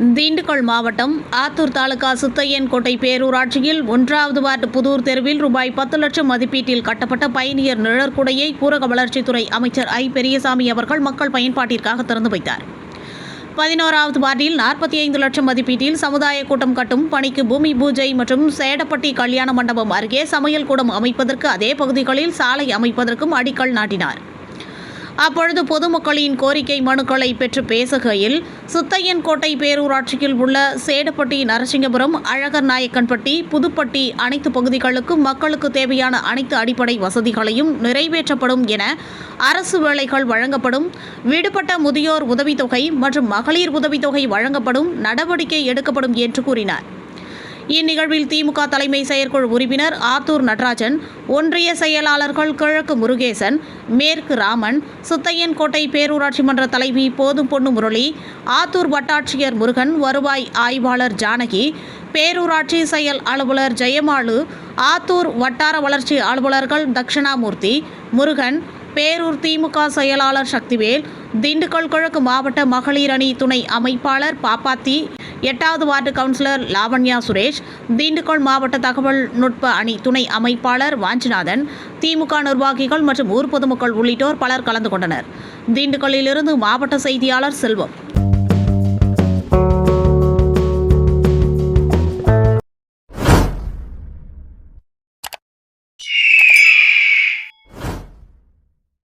திண்டுக்கல் மாவட்டம் ஆத்தூர் தாலுகா சித்தையன்கோட்டை பேரூராட்சியில் ஒன்றாவது வார்டு புதூர் தெருவில் ரூபாய் பத்து லட்சம் மதிப்பீட்டில் கட்டப்பட்ட பயணியர் நிழற்குடையை ஊரக வளர்ச்சித்துறை அமைச்சர் ஐ. பெரியசாமி அவர்கள் மக்கள் பயன்பாட்டிற்காக திறந்து வைத்தார். பதினோராவது வார்டில் நாற்பத்தி ஐந்து லட்சம் மதிப்பீட்டில் சமுதாய கூட்டம் கட்டும் பணிக்கு பூமி பூஜை மற்றும் சேடப்பட்டி கல்யாண மண்டபம் அருகே சமையல் கூடம் அமைப்பதற்கு அதே பகுதிகளில் சாலை அமைப்பதற்கும் அடிக்கல் நாட்டினார். அப்பொழுது பொதுமக்களின் கோரிக்கை மனுக்களை பெற்று பேசுகையில் சுத்தையன்கோட்டை பேரூராட்சியில் உள்ள சேடப்பட்டி நரசிங்கபுரம் அழகர் நாயக்கன்பட்டி புதுப்பட்டி அனைத்து பகுதிகளுக்கும் மக்களுக்கு தேவையான அனைத்து அடிப்படை வசதிகளையும் நிறைவேற்றப்படும் என அரசு வேலைகள் வழங்கப்படும் விடுபட்ட முதியோர் உதவித்தொகை மற்றும் மகளிர் உதவித்தொகை வழங்கப்படும் நடவடிக்கை எடுக்கப்படும் என்று கூறினார். இந்நிகழ்வில் திமுக தலைமை செயற்குழு உறுப்பினர் ஆத்தூர் நடராஜன் ஒன்றிய செயலாளர்கள் கிழக்கு முருகேசன் மேற்கு ராமன் சுத்தையன்கோட்டை பேரூராட்சி மன்ற தலைவி போதும் பொண்ணு முரளி ஆத்தூர் வட்டாட்சியர் முருகன் வருவாய் ஆய்வாளர் ஜானகி பேரூராட்சி செயல் அலுவலர் ஜெயமாலு ஆத்தூர் வட்டார வளர்ச்சி அலுவலர்கள் தட்சிணாமூர்த்தி முருகன் பேரூர் திமுக செயலாளர் சக்திவேல் திண்டுக்கல் கிழக்கு மாவட்ட மகளிர் அணி துணை அமைப்பாளர் பாப்பாத்தி எட்டாவது வார்டு கவுன்சிலர் லாவண்யா சுரேஷ் திண்டுக்கல் மாவட்ட தகவல் நுட்ப அணி துணை அமைப்பாளர் வாஞ்சிநாதன் திமுக நிர்வாகிகள் மற்றும் ஊர் பொதுமக்கள் உள்ளிட்டோர் பலர் கலந்து கொண்டனர். திண்டுக்கல்லிலிருந்து மாவட்ட செய்தியாளர் செல்வம்.